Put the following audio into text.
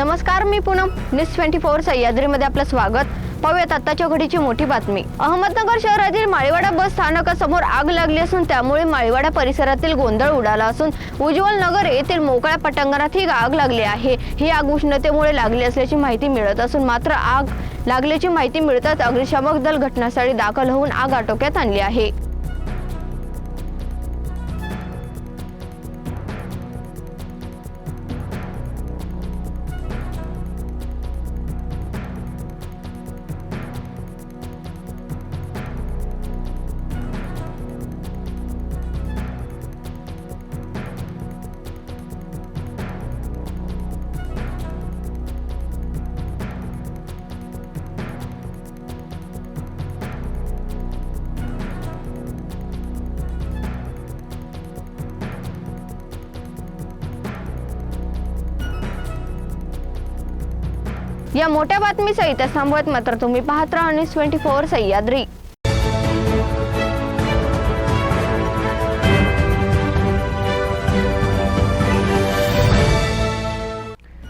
नमस्कार मी Poonam. News twenty four सह्याद्रीमध्ये आपलं स्वागत. पाहूयात आत्ताच्या घडीची मोठी बातमी. अहमदनगर शहरातील माळीवाडा बस स्थानकासमोर आग लागली असून त्यामुळे माळीवाडा परिसरातील गोंधळ उडाला असून उज्ज्वल नगर येथील मोकळ्या पटांगणात ही आग लागली आहे. ही आग उष्णतेमुळे लागली असल्याची माहिती मिळत असून मात्र आग लागल्याची माहिती मिळताच अग्निशामक दल घटनास्थळी दाखल होऊन आग आटोक्यात आणली आहे. या मोठ्या बातमीसहित थांबवत मात्र तुम्ही पाहत राहा न्यूज ट्वेंटी फोर सह्याद्री.